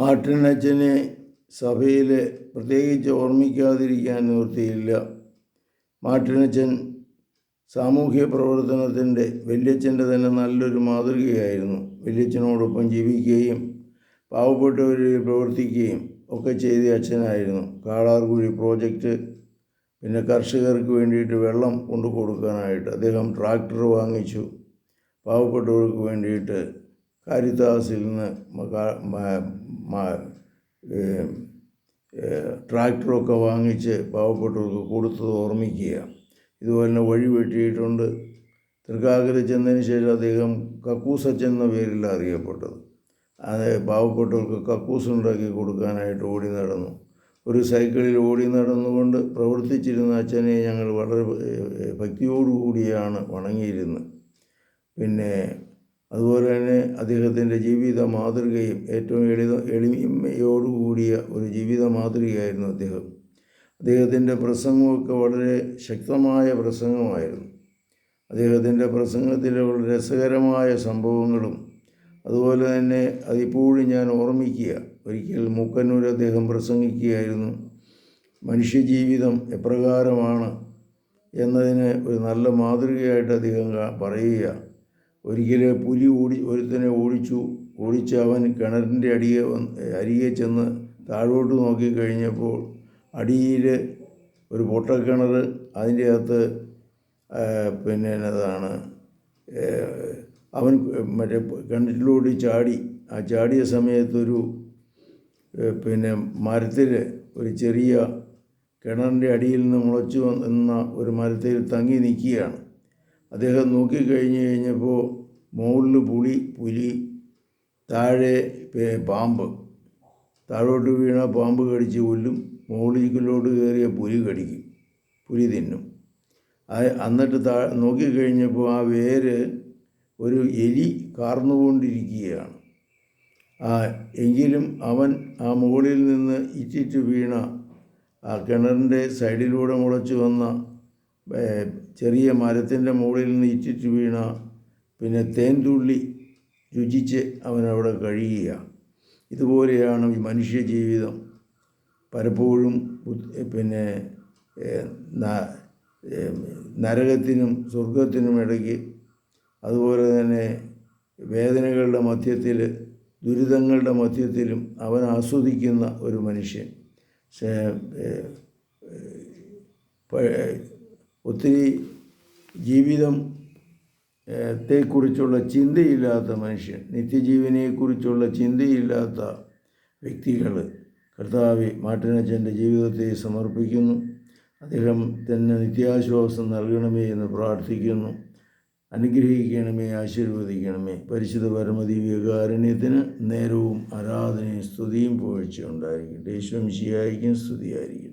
Martin അച്ഛനെ സഭയിൽ പ്രത്യേകിച്ച് ഓർമ്മിക്കാതിരിക്കാൻ നിവൃത്തിയില്ല. മാർട്ടിൻ അച്ഛൻ സാമൂഹ്യ പ്രവർത്തനത്തിന്റെ വല്യച്ഛന്റെ തന്നെ നല്ലൊരു മാതൃകയായിരുന്നു. വല്യച്ഛനോടൊപ്പം ജീവിക്കുകയും പാവപ്പെട്ടവരിൽ പ്രവർത്തിക്കുകയും ഒക്കെ ചെയ്ത അച്ഛനായിരുന്നു. കാളാർകുഴി പ്രോജക്റ്റ് പിന്നെ കർഷകർക്ക് വേണ്ടിയിട്ട് വെള്ളം കൊണ്ടു കൊടുക്കാനായിട്ട് അദ്ദേഹം ട്രാക്ടർ വാങ്ങിച്ചു. പാവപ്പെട്ടവർക്ക് വേണ്ടിയിട്ട് കാരിത്താസിൽ നിന്ന് ട്രാക്ടറൊക്കെ വാങ്ങിച്ച് പാവപ്പെട്ടവർക്ക് കൊടുത്തത് ഓർമ്മിക്കുക. ഇതുപോലെ തന്നെ വഴി വെട്ടിയിട്ടുണ്ട്. തൃക്കാക്കര ചെന്നതിന് ശേഷം അദ്ദേഹം കക്കൂസച്ചൻ എന്ന പേരിൽ അറിയപ്പെട്ടത്. അത് പാവപ്പെട്ടവർക്ക് കക്കൂസ് ഉണ്ടാക്കി കൊടുക്കാനായിട്ട് ഓടി നടന്നു. ഒരു സൈക്കിളിൽ ഓടി നടന്നുകൊണ്ട് പ്രവർത്തിച്ചിരുന്ന അച്ഛനെ ഞങ്ങൾ വളരെ ഭക്തിയോടുകൂടിയാണ് വണങ്ങിയിരുന്നത്. പിന്നെ അതുപോലെ തന്നെ അദ്ദേഹത്തിന്റെ ജീവിത മാതൃകയും ഏറ്റവും എളിത എളിമയോടുകൂടിയ ഒരു ജീവിത മാതൃകയായിരുന്നു അദ്ദേഹം. അദ്ദേഹത്തിന്റെ പ്രസംഗമൊക്കെ വളരെ ശക്തമായ പ്രസംഗമായിരുന്നു. അദ്ദേഹത്തിന്റെ പ്രസംഗത്തിലെ വളരെ രസകരമായ സംഭവങ്ങളും അതുപോലെ തന്നെ അതിപ്പോഴും ഞാൻ ഓർമ്മിക്കുക ഒരിക്കൽ മൂക്കന്നൂർ അദ്ദേഹം പ്രസംഗിക്കുകയായിരുന്നു മനുഷ്യജീവിതം എപ്രകാരമാണ് എന്നതിന് ഒരു നല്ല മാതൃകയായിട്ട് അദ്ദേഹം പറയുക. ഒരിക്കൽ പുലി ഓടി ഒരുത്തനെ ഓടിച്ചു ഓടിച്ച് അവൻ കിണറിന്റെ അടിയെ അരികെ ചെന്ന് താഴോട്ട് നോക്കിക്കഴിഞ്ഞപ്പോൾ അടിയിൽ ഒരു പൊട്ടക്കിണർ അതിന്റെ അകത്ത് പിന്നെ എന്നതാണ് അവൻ മറ്റേ കിണറ്റിലൂടെ ചാടി ആ ചാടിയ സമയത്തൊരു പിന്നെ മരത്തിൽ ഒരു ചെറിയ കിണറിന്റെ അടിയിൽ നിന്ന് മുളച്ചു വന്ന ഒരു മരത്തിൽ തങ്ങി നിൽക്കുകയാണ്. അദ്ദേഹം നോക്കിക്കഴിഞ്ഞ് കഴിഞ്ഞപ്പോൾ മുകളിൽ പുളി പുലി താഴെ പാമ്പ്. താഴോട്ട് വീണ പാമ്പ് കടിച്ച് കൊല്ലും. മുകളിലോട്ട് കയറിയ പുലി കടിക്കും. പുലി തിന്നും. എന്നിട്ട് താ നോക്കിക്കഴിഞ്ഞപ്പോൾ ആ വേര് ഒരു എലി കാർന്നുകൊണ്ടിരിക്കുകയാണ്. ആ എങ്കിലും അവൻ ആ മുകളിൽ നിന്ന് ഇറ്റിറ്റ് വീണ ആ കിണറിന്റെ സൈഡിലൂടെ മുളച്ചു വന്ന ചെറിയ മരത്തിന്റെ മുകളിൽ നിന്ന് ഇറ്റിറ്റ് വീണ പിന്നെ തേൻതുള്ളി രുചിച്ച് അവനവിടെ കഴിയുക. ഇതുപോലെയാണ് ഈ മനുഷ്യ ജീവിതം പലപ്പോഴും പിന്നെ നരകത്തിനും സ്വർഗത്തിനും ഇടയ്ക്ക് അതുപോലെ തന്നെ വേദനകളുടെ മധ്യത്തിൽ ദുരിതങ്ങളുടെ മധ്യത്തിലും അവൻ ആസ്വദിക്കുന്ന ഒരു മനുഷ്യൻ. ഒത്തിരി ജീവിതം ത്തെക്കുറിച്ചുള്ള ചിന്തയില്ലാത്ത മനുഷ്യൻ നിത്യജീവനെക്കുറിച്ചുള്ള ചിന്തയില്ലാത്ത വ്യക്തികൾ കർത്താവ് മാട്ടിനച്ചന്റെ ജീവിതത്തെ സമർപ്പിക്കുന്നു. അദ്ദേഹം തന്നെ നിത്യാശ്വാസം നൽകണമേ എന്ന് പ്രാർത്ഥിക്കുന്നു. അനുഗ്രഹിക്കണമേ ആശീർവദിക്കണമേ. പരിശുദ്ധ പരമദിവ്യകാരുണ്യത്തിന് നേരവും ആരാധനയും സ്തുതിയും പുകഴ്ച ഉണ്ടായിരിക്കട്ടെ. യേശുവംശിയായിരിക്കും സ്തുതിയായിരിക്കും